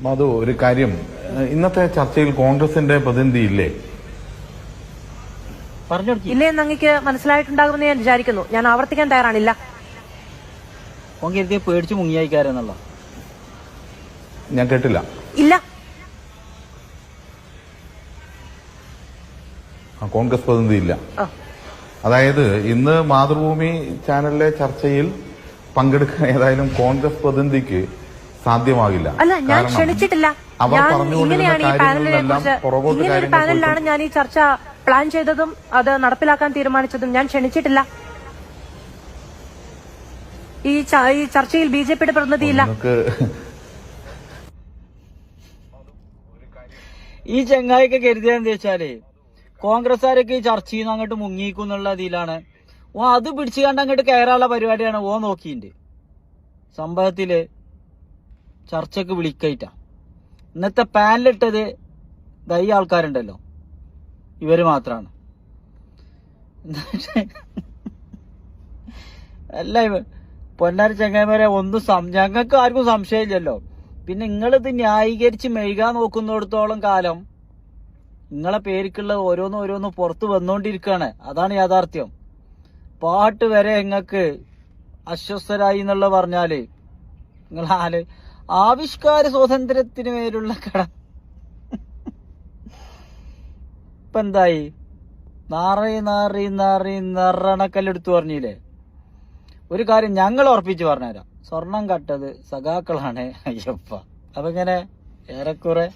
മധു ഒരു കാര്യം. ഇന്നത്തെ ചർച്ചയിൽ കോൺഗ്രസിന്റെ പ്രതിനിധി ഇല്ലേ? പറഞ്ഞു ഇല്ലേ എന്ന് അങ്ങക്ക് മനസ്സിലായിട്ടുണ്ടാകുമെന്ന് ഞാൻ വിചാരിക്കുന്നു. ഞാൻ ആവർത്തിക്കാൻ തയ്യാറാണില്ല. പേടിച്ചു മുങ്ങിയായിക്കാരെന്നുള്ള ഞാൻ കേട്ടില്ല. ഇല്ല. ആ, കോൺഗ്രസ് പ്രതിനിധി ഇല്ല. ആ. അതായത് ഇന്ന് മാതൃഭൂമി ചാനലിലെ ചർച്ചയിൽ പങ്കെടുക്കാൻ ഏതായാലും കോൺഗ്രസ് പ്രതിനിധിക്ക് സാധ്യമാകില്ല. അല്ല ഞാൻ ക്ഷണിച്ചിട്ടില്ല. അവർ ഇങ്ങനെയാണ് ഈ പാനലിനെ കുറിച്ച് പുറകോട്ട് ഇങ്ങനെ ഒരു പാനലിലാണ് ഞാൻ ഈ ചർച്ച പ്ലാൻ ചെയ്തതും അത് നടപ്പിലാക്കാൻ തീരുമാനിച്ചതും ഞാൻ ക്ഷണിച്ചിട്ടില്ല. ഈ ഈ ചർച്ചയിൽ ബി ജെ പിയുടെ പ്രതിനിധിയില്ല. ഈ ചെങ്ങായിക്ക് കരുതിയെന്ന് വെച്ചാൽ കോൺഗ്രസ്സുകാരൊക്കെ ഈ ചർച്ചയിൽ നിന്ന് അങ്ങോട്ട് മുങ്ങിക്കും എന്നുള്ള ഇതിലാണ്. ഓ അത് പിടിച്ചു കണ്ട് അങ്ങോട്ട് കയറാനുള്ള പരിപാടിയാണ് ഓ നോക്കിയിട്ടുണ്ട് സംഭവത്തിൽ ചർച്ചക്ക് വിളിക്കയിട്ട. ഇന്നത്തെ പാനലിട്ടത് ദൈ ആൾക്കാരുണ്ടല്ലോ. ഇവർ മാത്രമാണ് അല്ല ഇവ പൊന്നാരി ചങ്ങായിമാരെ ഒന്നും സം- ഞങ്ങൾക്ക് ആർക്കും സംശയമില്ലല്ലോ. പിന്നെ നിങ്ങളിത് ന്യായീകരിച്ച് മെഴുകാൻ നോക്കുന്നിടത്തോളം കാലം നിങ്ങളെ പേരിക്കുള്ള ഓരോന്നും ഓരോന്നും പുറത്ത് വന്നുകൊണ്ടിരിക്കുകയാണ് അതാണ് യാഥാർത്ഥ്യം. പാട്ട് വരെ നിങ്ങൾക്ക് അസ്വസ്ഥരായി എന്നുള്ള പറഞ്ഞാൽ നിങ്ങൾ ആൽ ആവിഷ്കാര സ്വാതന്ത്ര്യത്തിന് മേലുള്ള കട. ഇപ്പൊ എന്തായി? നാറി നാറി നാറി നറണക്കല്ലെടുത്തു പറഞ്ഞില്ലേ? ഒരു കാര്യം ഞങ്ങൾ ഉറപ്പിച്ച് പറഞ്ഞുതരാം. സ്വർണം കട്ടത് സഖാക്കളാണ്. അയ്യപ്പ. അപ്പൊ ഇങ്ങനെ ഏറെക്കുറെ